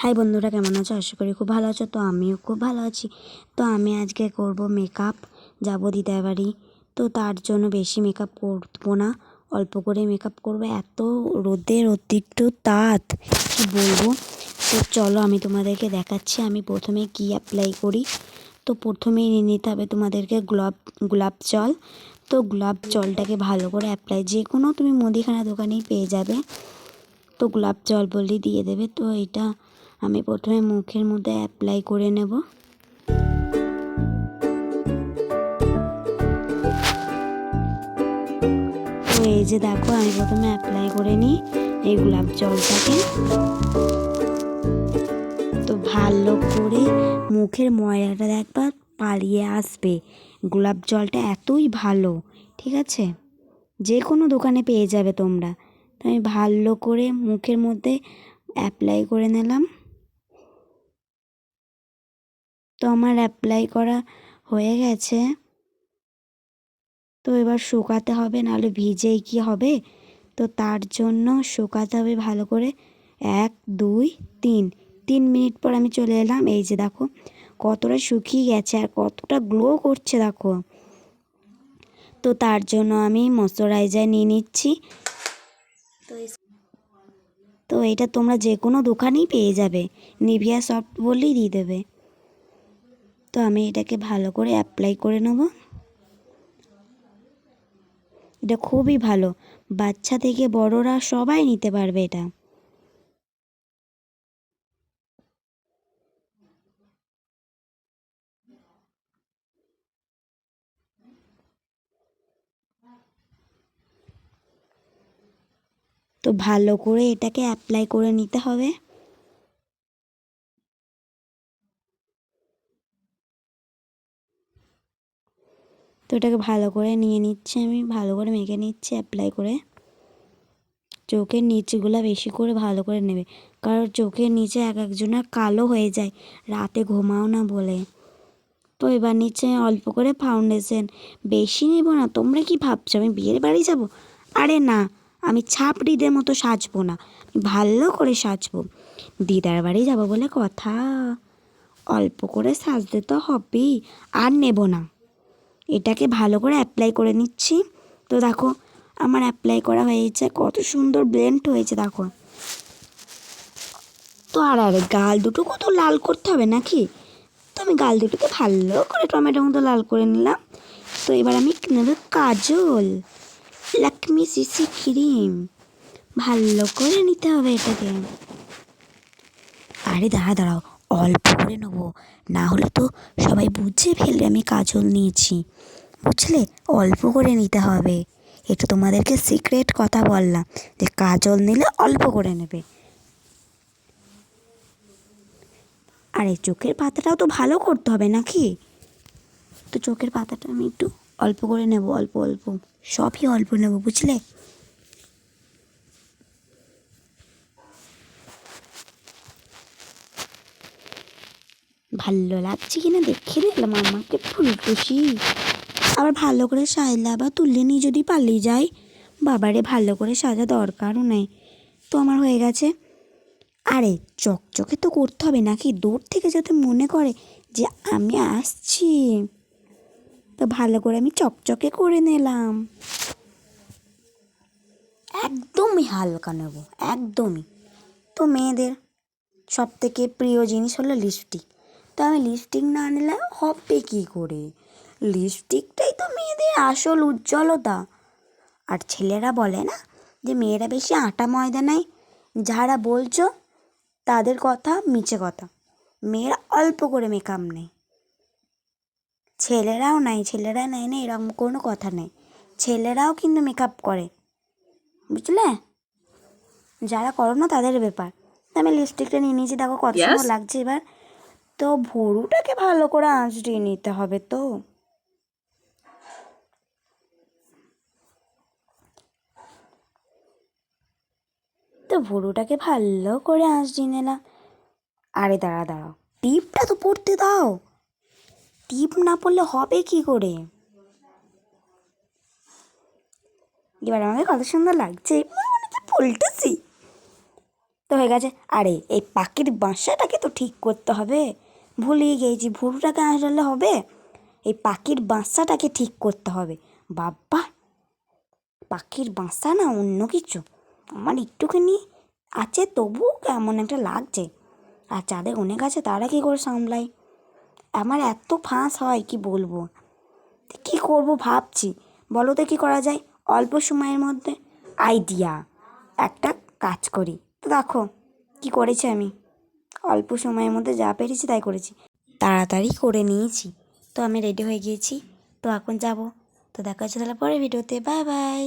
High বন্ধুরা, কেমন আছো? আশা করি খুব ভালো আছো, তো আমিও খুব ভালো আছি। তো আমি আজকে করব মেকআপ যাব দিদার বাড়ি। তো তার জন্য বেশি মেকআপ করব না, অল্প করে মেকআপ করব। এত রোদের অতিরিক্ত তাত, কি বলব? তো চলো আমি তোমাদেরকে দেখাচ্ছি, আমি প্রথমে কি অ্যাপ্লাই করি। তো প্রথমেই নিয়ে নিতে হবে তোমাদেরকে গোলাপ গোলাপ জল। তো গোলাপ জলটাকে ভালো করে অ্যাপ্লাই যে কোনো তুমি মুদিখানা দোকানেই পেয়ে যাবে। তো গোলাপ জল বললেই দিয়ে দেবে, তো এটা আমি প্রথমে মুখের মধ্যে অ্যাপ্লাই করে নেব। তো এই যে দেখো, আমি প্রথমে অ্যাপ্লাই করে নিই এই গোলাপ জলটাকে। তো ভালো করে মুখের ময়লাটা দেখবা পালিয়ে আসবে। গোলাপ জলটা এতই ভালো, ঠিক আছে? যে কোনো দোকানে পেয়ে যাবে তোমরা। তো আমি ভালো করে মুখের মধ্যে অ্যাপ্লাই করে নিলাম। তো আমার অ্যাপ্লাই করা হয়ে গেছে। তো এবার শুকাতে হবে, নাহলে ভিজেই কি হবে? তো তার জন্য শুকাতে হবে ভালো করে এক, দুই, তিন। তিন মিনিট পর আমি চলে এলাম, এই যে দেখো কতটা শুকিয়ে গেছে আর কতটা গ্লো করছে দেখো। তো তার জন্য আমি ময়শ্চারাইজার নিয়ে নিচ্ছি। তো তো এটা তোমরা যে কোনো দোকানেই পেয়ে যাবে। নিভিয়া সফট বললেই দিয়ে দেবে। তো আমি এটাকে ভালো করে অ্যাপ্লাই করে নেব। এটা খুবই ভালো। বাচ্চা থেকে বড়রা সবাই নিতে পারবে এটা। তো ভালো করে এটাকে অ্যাপ্লাই করে নিতে হবে। তো এটাকে ভালো করে নিয়ে নিচ্ছি আমি, ভালো করে মেখে নিচ্ছি অ্যাপ্লাই করে। চোখের নিচগুলো বেশি করে ভালো করে নেবে, কারণ চোখের নিচে এক একজনের কালো হয়ে যায়, রাতে ঘুমাও না বলে। তো এবার নিচে অল্প করে ফাউন্ডেশন বেশি নেব না, তোমরা কি ভাবছ আমি বিয়ের বাড়ি যাব? আরে না, আমি ছাপড়িদের মতো সাজবো না ভালো করে সাজবো। দিদার বাড়ি যাব বলে কথা, অল্প করে সাজতে তো হবেই, আর নেব না। এটাকে ভালো করে অ্যাপ্লাই করে নিচ্ছি। তো দেখো, আমার অ্যাপ্লাই করা হয়েছে, কত সুন্দর ব্লেন্ড হয়েছে, দেখো। তো আর আরে গাল দুটো কত লাল করতে হবে নাকি? তো আমি গাল দুটোকে ভালো করে টমেটো মতো লাল করে নিলাম। তো এবার আমি নেব? Kajal Lakme CC cream. ভালো করে নিতে হবে এটাকে। আরে দাঁড়া দাঁড়াও। অল্প করে নেব। না হলে তো সবাই বুঝে ফেলবে আমি কাজল নিয়েছি। বুঝলে? অল্প করে নিতে হবে। এটা তোমাদেরকে সিক্রেট কথা বললাম, যে কাজল নিলে অল্প করে নেবে। আর এই চোখের পাতাটাও তো ভালো করতে হবে নাকি? তো চোখের পাতাটা আমি একটু অল্প করে নেব, অল্প অল্প। সবই অল্প নেব, বুঝলে? ভালো লাগছে কিনা দেখে নিলাম, আমাকে ফুল ফুলটুসি আবার ভালো করে সাজলে আবার তুললে নিয়ে যদি পালিয়ে যায় বাবারে, ভালো করে সাজা দরকারও নেই। তো আমার হয়ে গেছে। আরে, চকচকে তো করতে হবে নাকি? দূর থেকে যাতে মনে করে যে আমি আসছি। তো ভালো করে আমি চকচকে করে নিলাম। একদমই হালকা নেব, একদমই। তো মেয়েদের সব থেকে প্রিয় জিনিস হলো লিপস্টিক তো আমি লিপস্টিক না নিলে হবে কী করে? লিপস্টিকটাই তো মেয়েদের আসল উজ্জ্বলতা। আর ছেলেরা বলে না যে মেয়েরা বেশি আটা ময়দা নেয়? যারা বলছো তাদের কথা মিছে কথা। মেয়েরা অল্প করে মেকআপ নেয়। ছেলেরাও নাই ছেলেরা নেয় না এরকম কোনো কথা নেই। ছেলেরাও কিন্তু মেকআপ করে। বুঝলে? যারা করো না তাদের ব্যাপার। আমি লিপস্টিকটা নিয়ে নিয়েছি দেখো কত সুন্দর লাগছে এবার। তো ভরুটাকে ভালো করে আঁচড়িয়ে নিতে হবে তো। তো ভরুটাকে ভালো করে আঁচড়িয়ে নিলাম আরে দাঁড়া, দাঁড়াও। টিপটা তো পড়তে দাও। টিপ না পড়লে হবে কি করে? এবার আমাকে কত সুন্দর লাগছে, মনে তো হয়ে গেছে। আরে, এই পাখির বাসাটাকে তো ঠিক করতে হবে। ভুলিয়ে গিয়েছি ভুরুটাকে আঁচড়ালে হবে? এই পাখির বাসাটাকে ঠিক করতে হবে। বাবা পাখির বাসা না অন্য কিছু। আমার একটুখানি আছে তবু কেমন একটা লাগছে। আর যাদের অনেক আছে, তারা কী করে সামলাই আমার এত ফাঁস হয়, কি বলব? কী করব ভাবছি। বলো তো কী করা যায়? অল্প সময়ের মধ্যে আইডিয়া। একটা কাজ করি। তো দেখো, কী করেছি আমি? অল্প সময়ের মধ্যে যা পেরেছি তাই করেছি। তাড়াতাড়ি করে নিয়েছি। তো আমি রেডি হয়ে গিয়েছি। তো এখন যাব। তো দেখা হচ্ছে তাহলে পরে ভিডিওতে। Bye bye